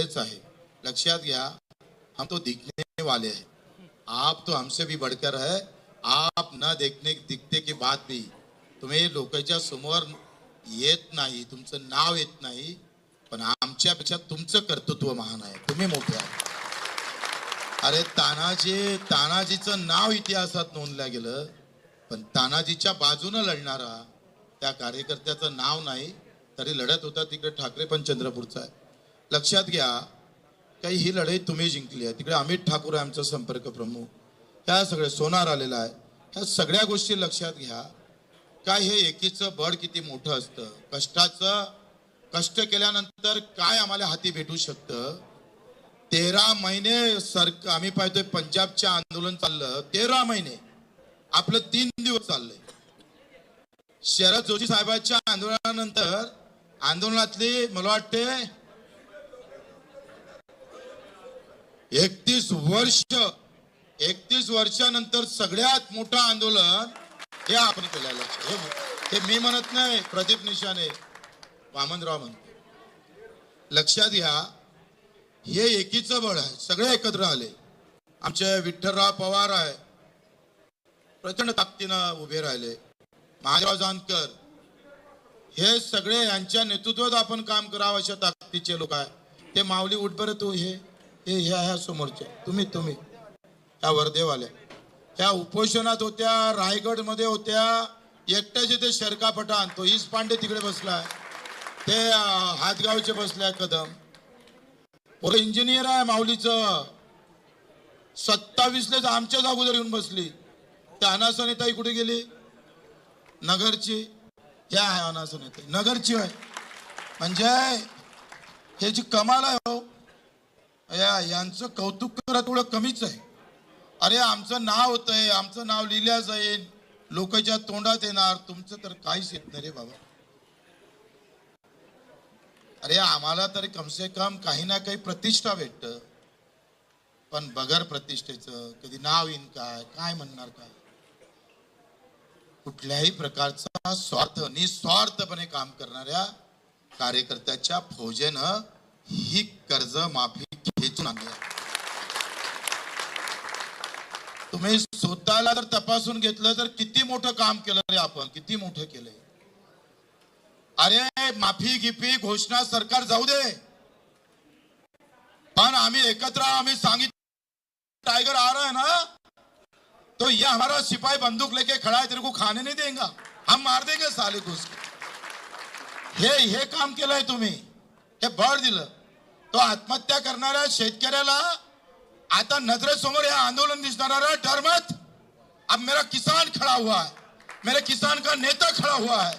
लढाईच आहे. लक्षात घ्या हम तो दिखने वाले हैं। आप तो हमसे भी बढ़कर है। आप न देखने दिखते की बात भी। तुम्ही लोकांच्या समोर येत नाही तुमचं नाव येत नाही पण आमच्यापेक्षा तुमचं कर्तृत्व महान आहे. तुम्ही मोठे आहे अरे तानाजी तानाजीचं नाव इतिहासात नोंदलं गेलं पण तानाजीच्या बाजूनं लढणारा त्या कार्यकर्त्याचं नाव नाही तरी लढत होता तिकडे ठाकरे पण चंद्रपूरचा आहे. लक्षात घ्या काही ही लढाई तुम्ही जिंकली आहे. तिकडे अमित ठाकूर आहे आमचा संपर्क प्रमुख. ह्या सगळे सोनार आलेला आहे. ह्या सगळ्या गोष्टी लक्षात घ्या. काय हे एकीचं बळ किती मोठं असतं? कष्टाचं कष्ट केल्यानंतर काय आम्हाला हाती भेटू शकतं? तेरा महिने सर आम्ही पाहतोय पंजाबचे आंदोलन चाललं. तेरा महिने. आपलं तीन दिवस चाललंय. शरद जोशी साहेबांच्या आंदोलनानंतर आंदोलनातली मला वाटते एकतीस वर्ष एकतीस वर्षानंतर सगळ्यात मोठं आंदोलन हे आपण केलेलं हे हे मी म्हणत नाही प्रदीप निशाने वामनराव म्हणते. लक्षात घ्या हे एकीचं बळ आहे. सगळे एकत्र आले. आमचे विठ्ठलराव पवार आहे. प्रचंड ताकदीनं उभे राहिले. महादेव जानकर हे सगळे यांच्या नेतृत्वात आपण काम करावं अशा ताकदीचे लोक आहे. ते माऊली उठ बरं तू हे हे ह्या ह्या समोरचे. तुम्ही तुम्ही. ह्या वर्धेवाल्या ह्या उपोषणात होत्या रायगडमध्ये होत्या एकट्याचे ते शरका पठाण तो ईस पांडे तिकडे बसलाय. ते हातगावचे बसल्या कदम. पोरं इंजिनियर आहे माऊलीचं. सत्तावीसलेच आमच्याच अगोदर येऊन बसली. त्या अनासनेताई कुठे गेली? नगरची. ह्या आहे अनासनेताई. नगरची आहे म्हणजे हे जी कमाल आहे हो. या यांचं कौतुक करा थोडं कमीच आहे. अरे आमचं नाव होतंय आमचं नाव लिहिल्या जाईल. लोकांच्या तोंडात येणार तुमचं तर काहीच येत नाही रे बाबा. अरे आम्हाला तरी कमसे कम काही ना काही प्रतिष्ठा भेटत. पण बगर प्रतिष्ठेचं कधी नाव येईन काय काय म्हणणार काय? कुठल्याही प्रकारचा स्वार्थ निस्वार्थपणे काम करणाऱ्या कार्यकर्त्याच्या फौजेनं ही कर्ज माफी खेचून तुम्ही स्वतःला जर तपासून घेतलं तर किती मोठं काम केलं रे आपण? किती मोठं केलंय? अरे माफी गिफी घोषणा सरकार जाऊ दे. पण आम्ही एकत्र आम्ही सांगितलं टाइगर आ रहा है ना तो ये हमारा सिपाही बंदूक लेके खड़ा है तेरे को खाने नहीं देगा. हम मार देंगे साले घुस हे हे काम केलंय तुम्ही. हे बळ दिलं. तो आत्महत्या करणाऱ्या शेतकऱ्याला आता नजरेसमोर हे आंदोलन दिसणारा डर अब मेरा किसान खड़ा हुआ है. मेरे किसान का नेता खड़ा हुआ है.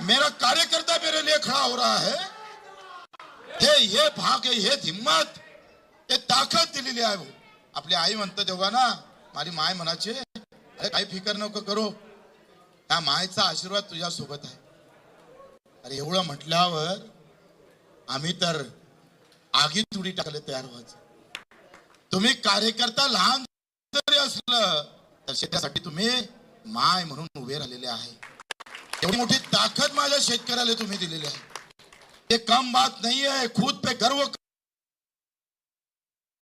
मेरा कार्यकर्ता मेरे लिए खड़ा हो रहा है. हे हे भाग हे हिम्मत. हे ताकद दिलेली आहे भाऊ. आपली आई म्हणतं तेव्हा ना माझी माय म्हणाचे अरे काही फिकर नको करू. त्या मायचा आशीर्वाद तुझ्या सोबत आहे. अरे एवढं म्हटल्यावर आम्ही तर आगीत उडी टाकले तयार व्हायचं. तुम्ही कार्यकर्ता लहान जरी असलं तर त्यासाठी तुम्ही माय म्हणून उभे राहिलेले आहे. एवढी मोठी ताकद माझ्या शेतकऱ्याला तुम्ही दिलेली आहे. ये कम बात नहीं है खुद पे गर्व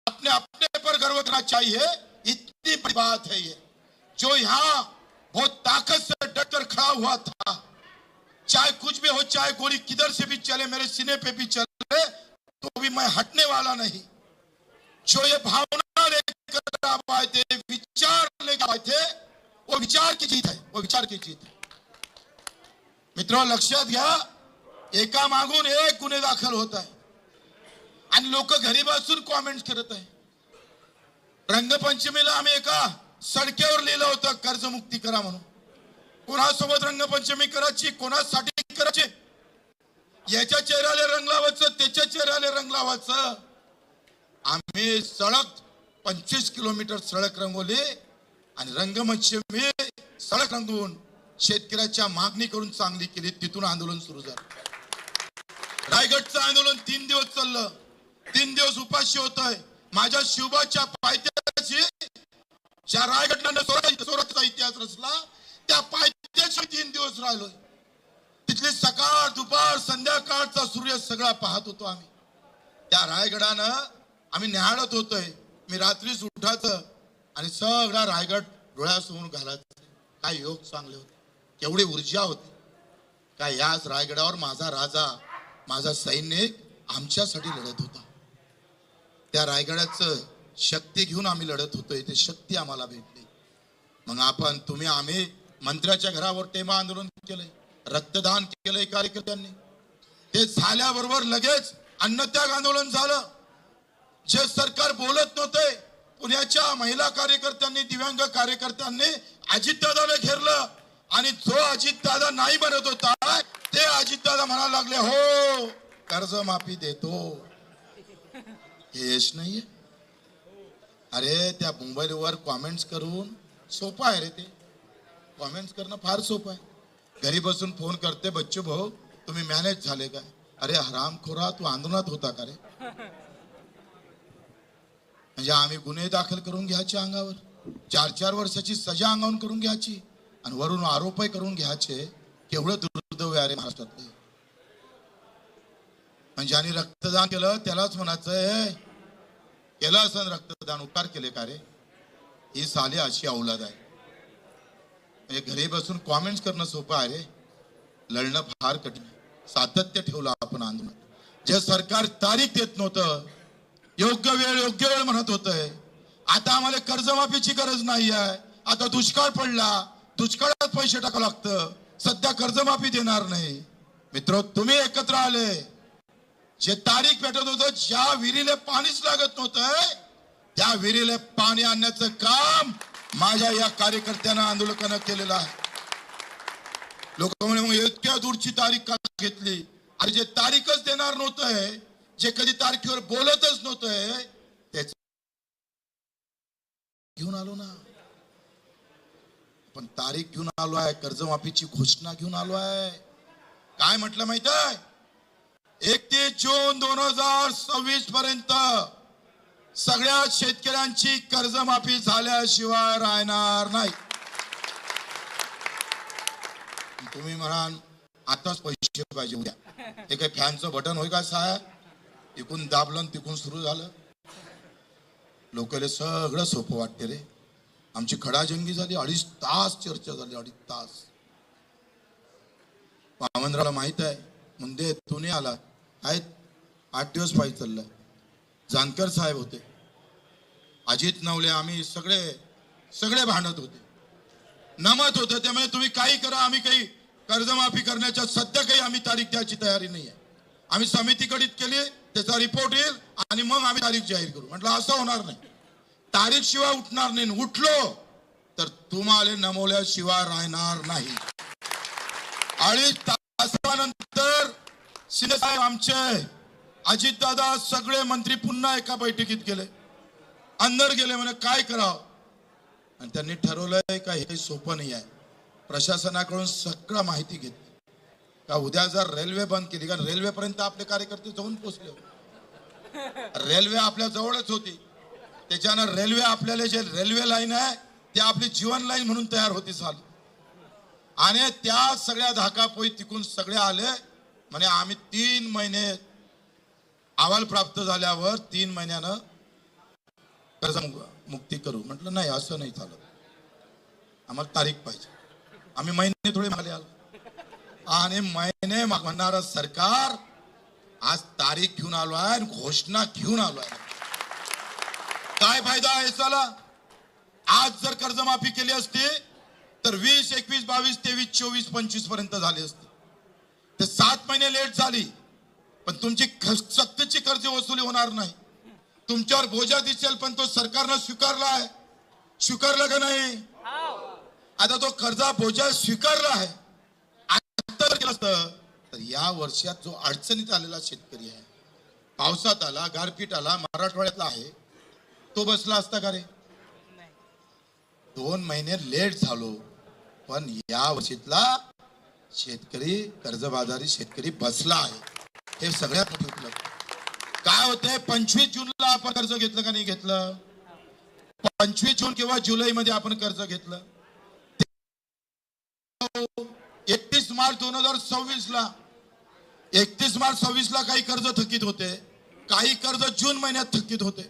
अपने अपने पर गर्व करना चाहिए इतनी बड़ी बात है ये. जो यहाँ बहुत ताकत से डटकर खड़ा हुआ था चाहे कुछ भी हो चाहे गोली किधर से भी चले मेरे सीने पे भी चले तो भी मैं हटने वाला नहीं। जो ये भावना लेकर आप आए थे विचार लेकर आए थे वो विचार की जीत है वो विचार की जीत है। मित्रों लक्षात घ्या एका मागून एक गुन्हे दाखल होत आहे आणि लोक घरी बसून कॉमेंट करत आहे। रंगपंचमीला आम्ही एका सडक्यावर लिहिलं होतं कर्जमुक्ती करा म्हणून. कोणासोबत रंगपंचमी करायची कोणासाठी करायची याच्या चेहऱ्याला रंग लावायचं त्याच्या चेहऱ्याला रंग लावायचं. आम्ही सडक पंचवीस किलोमीटर सडक रंगवली आणि रंगपंचमी सडक रंगवून शेतकऱ्याच्या मागणी करून चांगली केली. तिथून आंदोलन सुरू झालं. रायगडचं आंदोलन तीन दिवस चाललं. तीन दिवस उपाशी होत आहे माझ्या शिवबाच्या पायथ्याशी ज्या रायगडनं सोराचा इतिहास रचला त्या पायथ्याशी तीन दिवस राहिलोय. तिथली सकाळ दुपार संध्याकाळचा सूर्य सगळा पाहत होतो आम्ही. त्या रायगडानं आम्ही न्याहाळत होतोय. मी रात्रीच उठायचं आणि सगळा रायगड डोळ्यासमोर घालायचं. काय योग चांगले होते. केवढी ऊर्जा होती. काय याच रायगडावर माझा राजा माझा सैनिक आमच्यासाठी लढत होता. त्या रायगडाचं शक्ती घेऊन आम्ही लढत होतोय. ते शक्ती आम्हाला भेटली. मग आपण तुम्ही आम्ही मंत्र्याच्या घरावर टेमा आंदोलन केलंय. रक्तदान केलंय कार्यकर्त्यांनी. ते झाल्याबरोबर लगेच अन्नत्याग आंदोलन झालं. जे सरकार बोलत नव्हते पुण्याच्या महिला कार्यकर्त्यांनी दिव्यांग कार्यकर्त्यांनी अजितदादाला घेरलं. आणि जो अजितदादा नाही बनत होता ते अजितदादा म्हणायला लागले हो कर्ज माफी देतो. हे यश नाहीये. अरे त्या मोबाईलवर कॉमेंट्स करून सोपं आहे रे ते. कॉमेंट्स करणं फार सोपं आहे. घरी बसून फोन करते बच्चू भाऊ तुम्ही मॅनेज झाले काय? अरे हरामखोरा तू आंदोलनात होता का रे? म्हणजे आम्ही गुन्हे दाखल करून घ्यायचे अंगावर. चार चार वर्षाची सजा अंगावून करून घ्यायची. आणि वरून आरोपही करून घ्यायचे. केवढं दुर्दैव अरे महाराष्ट्रातले. म्हणजे ज्यांनी रक्तदान केलं त्यालाच म्हणायचं केलं असं रक्तदान उपकार केले का रे? ही साली अशी औलाद आहे. म्हणजे घरी बसून कॉमेंट्स करणं सोपं आहे. लढणं फार कठीण सातत्य ठेवलं आपण आंदोलन. जे सरकार तारीख देत नव्हतं योग्य वेळ योग्य वेळ म्हणत होतंय. आता आम्हाला कर्जमाफीची गरज नाही आहे. आता दुष्काळ पडला दुष्काळात पैसे टाकावं लागतं. सध्या कर्जमाफी देणार नाही. मित्र तुम्ही एकत्र आले. जे तारीख भेटत होतं ज्या विहिरीला पाणीच लागत नव्हतं त्या विहिरीला पाणी आणण्याचं काम माझ्या या कार्यकर्त्यांना आंदोलकांना केलेलं आहे. लोक म्हणे मग इतक्या दूरची तारीख का घेतली? आणि जे तारीखच देणार नव्हतंय जे कधी तारखेवर बोलतच नव्हतंय त्याच घेऊन आलो ना. पण तारीख घेऊन आलो आहे कर्जमाफीची घोषणा घेऊन आलो आहे. काय म्हटलं माहीत आहे? एकतीस जून दोन हजार सव्वीस पर्यंत सगळ्या शेतकऱ्यांची कर्जमाफी झाल्याशिवाय राहणार नाही. तुम्ही म्हणाल आताच पैसे पाहिजे उद्या. हे काही फॅनचं बटन होय का सहाय इकून दाबलं तिकून सुरू झालं. लोकांना सगळं सोपं वाटते रे. आमची खडाजंगी झाली अडीच तास चर्चा झाली अडीच तास. महामंडळाला माहीत आहे मुंदे तू नाही आला. आहेत आठ दिवस पाहिजे चाललाय जानकर साहेब होते. अजित नवले आम्ही सगळे सगळे भांडत होते. नमत होतं त्यामुळे तुम्ही काही करा आम्ही काही कर्जमाफी करण्याच्या सध्या काही आम्ही तारीख द्यायची तयारी नाही आहे आम्ही समितीकडे केली त्याचा रिपोर्ट येईल आणि मग आम्ही तारीख जाहीर करू. म्हटलं असं होणार नाही. तारीख शिवाय उठणार नाही. उठलो तर तुम्हाला नमवल्याशिवाय राहणार नाही. अडीच तासानंतर शिंदे साहेब आमचे अजितदादा सगळे मंत्री पुन्हा एका बैठकीत गेले. अंदर गेले म्हणे काय करावं? आणि त्यांनी ठरवलंय का हे काही सोपं नाही आहे. प्रशासनाकडून सगळं माहिती घेतली का उद्या जर रेल्वे बंद केली कारण रेल्वेपर्यंत आपले कार्यकर्ते जाऊन पोचले रेल्वे आपल्या जवळच होती. त्याच्यानं रेल्वे आपल्याला जे रेल्वे लाईन आहे ते आपली जीवन लाईन म्हणून तयार होती चाल. आणि त्या सगळ्या धाकापोई तिकून सगळे आले. म्हणे आम्ही तीन महिने अहवाल प्राप्त झाल्यावर तीन महिन्यानं कर्ज मुक्ती करू. म्हटलं नाही असं नाही चालत आम्हाला तारीख पाहिजे. आम्ही महिने थोडे मागले आलो. आणि महिने म्हणणार सरकार आज तारीख घेऊन आलो आहे आणि घोषणा घेऊन आलो आहे. काय फायदा आहे चला आज जर कर्जमाफी केली असती तर वीस एकवीस बावीस तेवीस चोवीस पंचवीसपर्यंत झाली असती. ते सात महिने लेट झाली. पण तुमची ख- सक्तीची कर्ज वसुली होणार नाही. तुमच्यावर बोजा दिसेल पण तो सरकारनं स्वीकारला आहे. स्वीकारला का नाही? आता तो कर्जा बोजा स्वीकारला आहे. तर या वर्षात जो अडचणीत आलेला शेतकरी आहे पावसात आला गारपीट आला मराठवाड्यातला आहे तो बसला असता का रे? दोन महिने लेट झालो पण या वर्षीतला शेतकरी कर्जबाजारी शेतकरी बसला आहे. हे सगळ्यात मोठं उपलब्ध काय होतंय? पंचवीस जूनला आपण कर्ज घेतलं का नाही घेतलं? पंचवीस जून किंवा जुलैमध्ये आपण कर्ज घेतलं. एकतीस मार्च दोन हजार सव्वीस ला एकतीस मार्च सव्वीस ला काही कर्ज थकीत होते. काही कर्ज जून महिन्यात थकीत होते.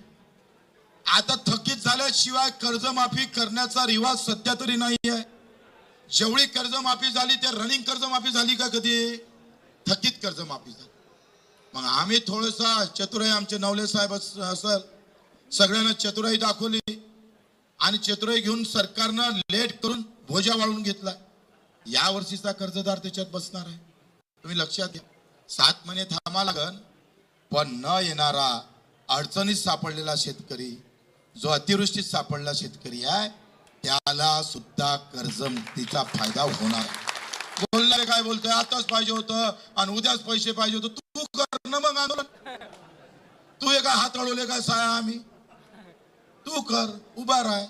आता थकीत झाल्याशिवाय कर्जमाफी करण्याचा रिवाज सध्या तरी नाही आहे जेवढी कर्जमाफी झाली त्या रनिंग कर्जमाफी झाली का कधी? थकीत कर्जमाफी झाली. मग आम्ही थोडंसं चतुराई आमचे नवले साहेब अस- असल सगळ्यांना चतुराई दाखवली. आणि चतुराई घेऊन सरकारनं लेट करून भोजा वाळून घेतला. या वर्षीचा कर्जदार त्याच्यात बसणार आहे. तुम्ही लक्षात घ्या. सात महिने थांबा लागन पण न येणारा अडचणीत सापडलेला शेतकरी जो अतिवृष्टीत सापडला शेतकरी आहे त्याला सुद्धा कर्जमुक्तीचा फायदा होणार बोलणार बोलणारे काय बोलतोय? आताच पाहिजे होतं आणि उद्याच पैसे पाहिजे होतं. तू कर ना मग आंदोलन तू एका हात अडवले का साया आम्ही. तू कर उभा राह.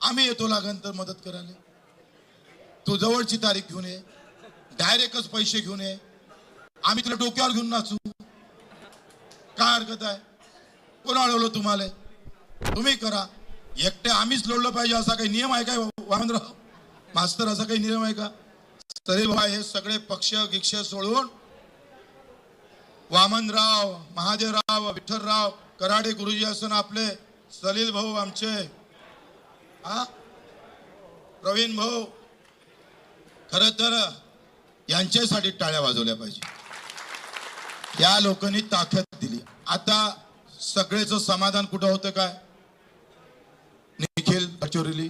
आम्ही येतो लागन तर मदत करायला. तू जवळची तारीख घेऊन ये. डायरेक्टच पैसे घेऊन ये. आम्ही तुला डोक्यावर घेऊन नाचू. काय हरकत आहे? कोण अडवलं तुम्हाला? तुम्ही करा. एकटे आम्हीच लढलं पाहिजे असा काही नियम आहे काय वामनराव? मास्तर असा काही नियम आहे का? तरी भाई हे सगळे पक्ष गिक्ष सोडून वामनराव महादेवराव विठ्ठलराव कराडे गुरुजी असून आपले सलील भाऊ आमचे. हा? प्रवीण भाऊ खर तर यांच्यासाठी टाळ्या वाजवल्या पाहिजे. या लोकांनी ताकद दिली. आता सगळ्याचं समाधान कुठं होतं काय? निखिल कचोरीली.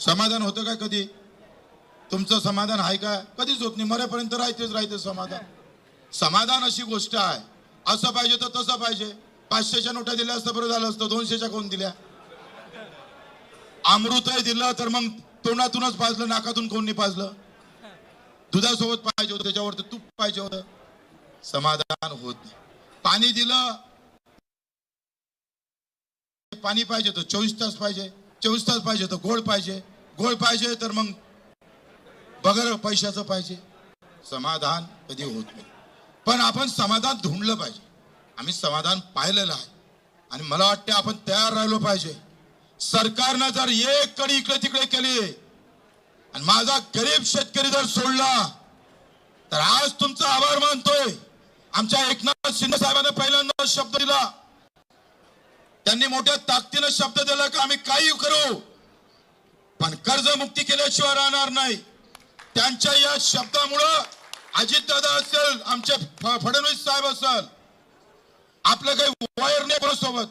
समाधान होतं काय कधी? तुमचं समाधान आहे काय कधीच होत नाही. मरेपर्यंत राहतेच राहते समाधान. समाधान अशी गोष्ट आहे. असं पाहिजे तर तसं पाहिजे. पाचशेच्या नोटा दिल्या असतं बरं झालं असतं. दोनशेच्या कोण दिल्या? अमृतही दिलं तर मग तोंडातूनच पाजलं नाकातून कोण नाही पाजलं? दुधासोबत पाहिजे होतं त्याच्यावर तूप पाहिजे होतं. समाधान होत नाही. पाणी दिलं पाणी पाहिजे होतं. चोवीस तास पाहिजे. चोवीस तास पाहिजे तर गोड पाहिजे. गोड पाहिजे तर मग बगर पैशाचं पाहिजे. समाधान कधी होत नाही. पण आपण समाधान धुंडलं पाहिजे. आम्ही समाधान पाहिलेलं आहे. आणि मला वाटते आपण तयार राहिलो पाहिजे. सरकारनं जर एक कडी इकडे तिकडे केली आणि माझा गरीब शेतकरी जर सोडला तर आज तुमचा आभार मानतोय. आमच्या एकनाथ शिंदे साहेबांना पहिल्यांदा शब्द दिला. त्यांनी मोठ्या ताकदीनं शब्द दिला का आम्ही काही करू. पण कर्जमुक्ती केल्याशिवाय राहणार नाही. त्यांच्या या शब्दामुळं अजितदादा असेल आमचे फ- फडणवीस साहेब असेल आपलं काही वायर नाही कोणासोबत.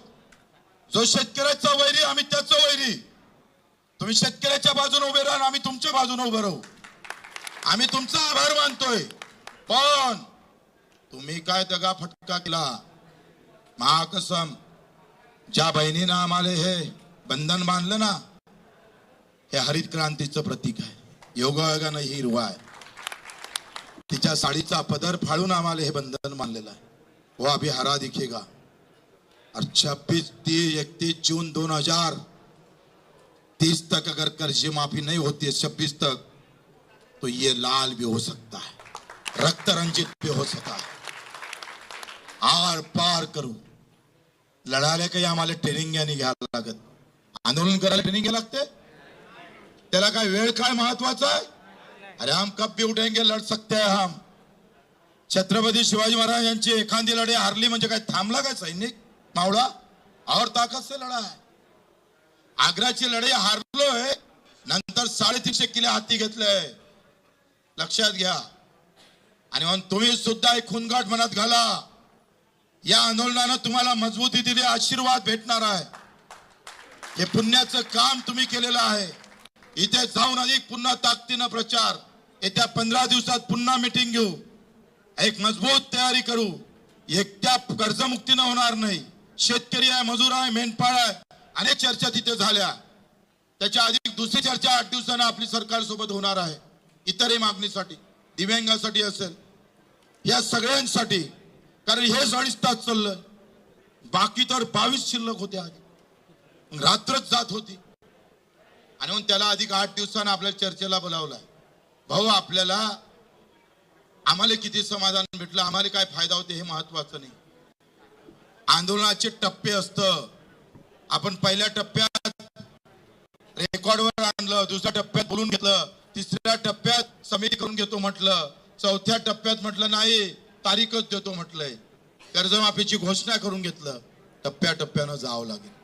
जो शेतकऱ्याचा वैरी आम्ही त्याचं वैरी. तुम्ही शेतकऱ्याच्या बाजूने उभे राहा आम्ही तुमच्या बाजूने उभे राहू. आम्ही तुमचा आभार मानतोय. पण तुम्ही काय दगा फटका केला? महाकसम ज्या बहिणीनं आम्हाला हे बंधन बांधलं ना हे हरित क्रांतीचं प्रतीक आहे. योगायोगानं ही हिरवा आहे. तिच्या साडीचा पदर फाळून आम्हाला हे बंधन मानलेलं आहे. हो वा अभी हरा दिखेगा. और छब्बीस तीस इकतीस जून दोन हजार तीस तक अगर कर्ज माफी नहीं होती है छब्बीस तक तो ये लाल भी हो सकता है रक्त रंजित भी हो सकता है। आर पार करू। लढायला काही आम्हाला ट्रेनिंग घ्यायला घ्यायला लागत। आंदोलन करायला ट्रेनिंग घ्यायला लागते? त्याला काय वेळ काय महत्त्वाचा आहे अरे हम कब भी उठेंगे लढ सकते हैं हम। छत्रपती शिवाजी महाराज यांची एखादी लढाई हारली म्हणजे काय थांबला काय सैनिक? मावळा? और ताकद से लढा आहे आग्राची लढाई हारलोय नंतर साडेतीनशे किले हाती घेतलंय लक्षात घ्या। आणि म्हणून तुम्ही सुद्धा एक खूनगाठ मनात घाला। या आंदोलनानं तुम्हाला मजबूती दिली आशीर्वाद भेटणार आहे। हे पुण्याचं काम तुम्ही केलेलं आहे। इथे जाऊन अधिक पुन्हा ताकदीनं प्रचार। येत्या पंधरा दिवसात पुन्हा मिटिंग घेऊ. एक मजबूत तयारी करू. एकट्या कर्जमुक्तीनं होणार नाही. शेतकरी आहे मजूर आहे मेंढपाळ आहे. अनेक चर्चा तिथे झाल्या. त्याच्या अधिक दुसरी चर्चा आठ दिवसानं आपली सरकार सोबत होणार आहे. इतरही मागणीसाठी दिव्यांगासाठी असेल. या सगळ्यांसाठी कारण हे अडीच तास चाललं. बाकी तर बावीस शिल्लक होते आधी मग रात्रच जात होती. आणि मग त्याला अधिक आठ दिवसानं आपल्या चर्चेला बोलावलाय भाऊ आपल्याला आम्हाला किती समाधान भेटलं आम्हाला काय फायदा होते हे महत्वाचं नाही. आंदोलनाचे टप्पे असतं. आपण पहिल्या टप्प्यात रेकॉर्डवर आणलं दुसऱ्या टप्प्यात बोलून घेतलं तिसऱ्या टप्प्यात समिती करून घेतो म्हटलं चौथ्या टप्प्यात म्हटलं नाही तारीखच देतो म्हटलंय. कर्जमाफीची घोषणा करून घेतलं टप्प्या टप्प्यानं जावं लागेल.